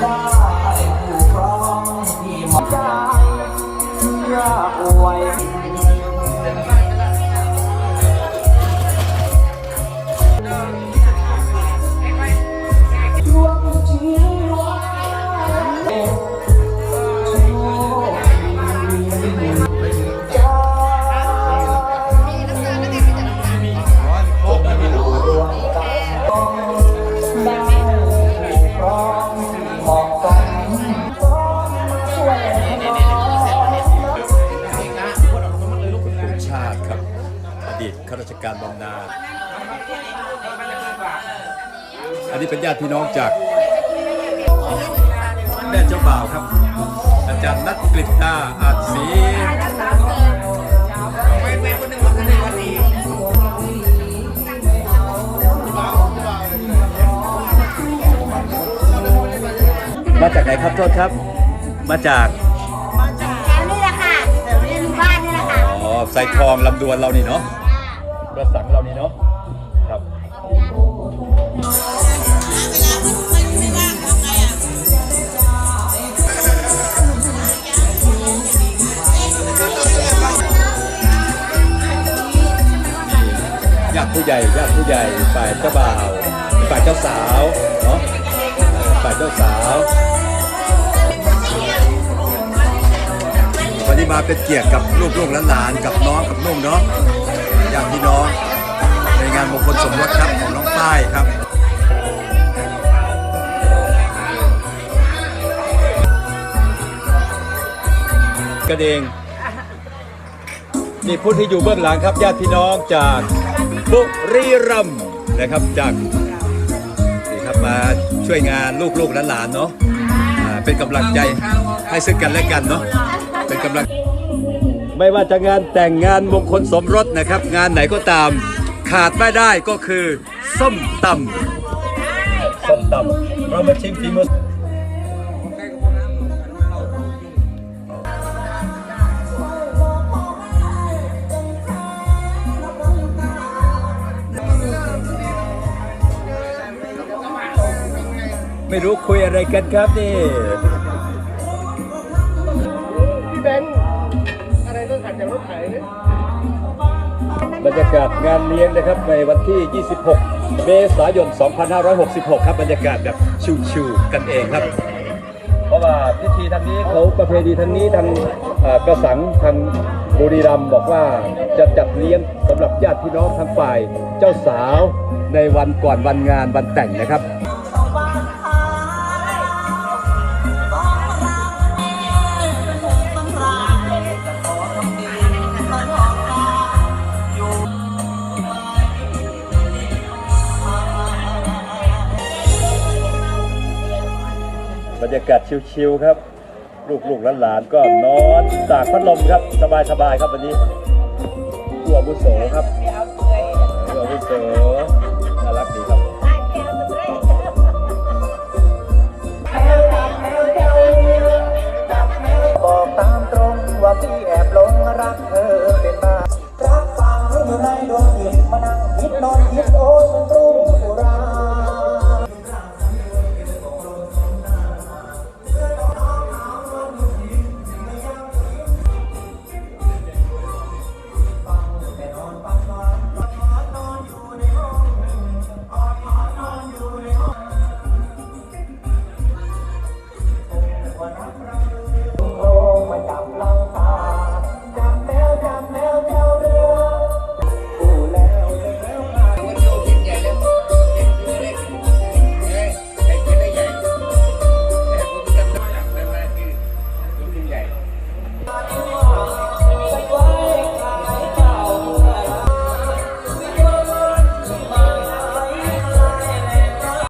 ได้ผู้ครองที่มองใจเพื่ออวย ราชการบำนาญอันนี้เป็นญาติพี่น้องจากแม่เจ้าบ่าวครับ อาจารย์นัทกฤษดาอาจศรีมาจากไหนครับโทษครับ มาจากมาจากแถวนี้แหละค่ะแถวนี้บ้านนี่แหละค่ะอ๋อใส่ทองลำดวนเรานี่เนาะ กระสังเรานี่เนาะครับญาติผู้ใหญ่ญาติผู้ใหญ่ฝ่ายเจ้าบ่าวฝ่ายเจ้าสาวเนาะฝ่ายเจ้าสาววันนี้มาเป็นเกียรติกับลูกลูกหลานกับน้องกับนุ่งเนาะ ญาติพี่น้อง ในงานมงคลสมรสครับของน้องป้ายครับกระเดงนี่ผู้ที่อยู่เบื้องหลังครับญาติพี่น้องจากบุรีรัมย์นะครับจากนี่ครับมาช่วยงานลูกๆหลานๆเนาะเป็นกำลังใจให้ซึ่งกันและกันเนาะเป็นกำลัง ไม่ว่าจะงานแต่งงานมงคลสมรสนะครับ งานไหนก็ตาม ขาดไม่ได้ก็คือ ส้มตำส้มตำเรามาชิมฝีมือไม่รู้คุยอะไรกันครับนี่พี่เบนซ์อะไรต้องขัด จากรถไถบรรยากาศงานเลี้ยงนะครับในวันที่ 26 เมษายน 2566 ครับบรรยากาศแบบชิวๆกันเองครับ เพราะว่าพิธีทางนี้เขาประเพณีทางนี้ทางกระสังทางบุรีรัมย์บอกว่าจะจัดเลี้ยงสำหรับญาติพี่น้องทางฝ่ายเจ้าสาวในวันก่อนวันงานวันแต่งนะครับ รรยากาศชิวๆครับ ลูกๆหลานๆก็นอนตากพัดลมครับ สบายๆครับวันนี้ตัวบุโสครับตัวบุโส